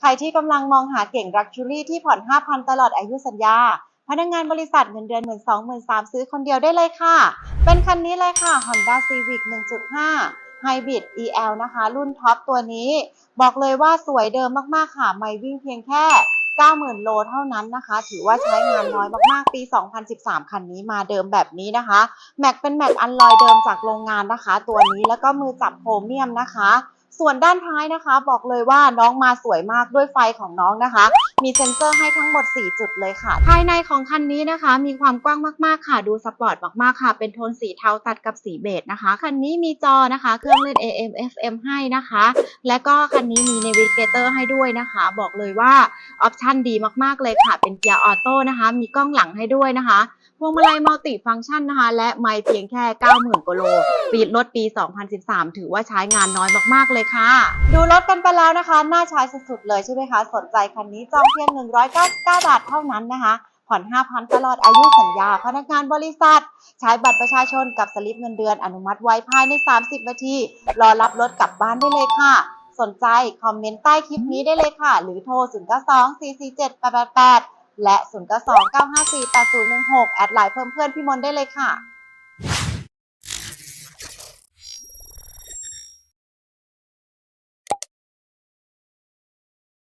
ใครที่กำลังมองหาเก่งรักชูรี่ที่ผ่อน 5,000 ตลอดอายุสัญญา พนักงานบริษัทเงินเดือน 1 2 0 0 0 3ซื้อคนเดียวได้เลยค่ะ เป็นคันนี้เลยค่ะ Honda Civic 1.5 Hybrid EL นะคะ รุ่นท็อปตัวนี้ บอกเลยว่าสวยเดิมมากๆค่ะ ไม่วิ่งเพียงแค่ 90,000 โลเท่านั้นนะคะ ถือว่าใช้งานน้อยมากๆ ปี 2013 คันนี้มาเดิมแบบนี้นะคะ แม็กเป็นแม็กอันลอยเดิมจากโรงงานนะคะ ตัวนี้แล้วก็มือจับโพรเมียมนะคะ ส่วนด้านท้ายนะคะ บอกเลยว่าน้องมาสวยมากด้วยไฟของน้องนะคะ มีเซ็นเซอร์ให้ทั้งหมด 4 จุดเลยค่ะ ภายในของคันนี้นะคะ มีความกว้างมากๆค่ะ ดูสปอร์ตมากๆค่ะ เป็นโทนสีเทาตัดกับสีเบจนะคะ คันนี้มีจอนะคะ เครื่องเล่น AM FM ให้นะคะ และก็คันนี้มี Navigator ให้ด้วยนะคะ บอกเลยว่าออปชันดีมากๆเลยค่ะ เป็นเกียร์ออโต้นะคะ มีกล้องหลังให้ด้วยนะคะพวงมาลัยมัลติฟังก์ชันนะคะ และไม่เพียงแค่ 90,000กิโลปีรถปี 2013 ถือว่าใช้งานน้อยมากๆเลยค่ะ ดูรถกันไปแล้วนะคะ น่าใช้สุดๆเลยใช่ไหมคะ สนใจคันนี้จองเพียง 199 บาทเท่านั้นนะคะผ่อน5,000 ตลอดอายุสัญญา พนักงานบริษัท ใช้บัตรประชาชนกับสลิปเงินเดือนอนุมัติไว้ภายใน 30 นาที รอรับรถกลับบ้านได้เลยค่ะ สนใจ คอมเมนต์ใต้คลิปนี้ได้เลยค่ะ หรือโทร 092 447 888และ 092 954 8016 แอดไลน์เพิ่มเพื่อนพี่มนได้เลยค่ะ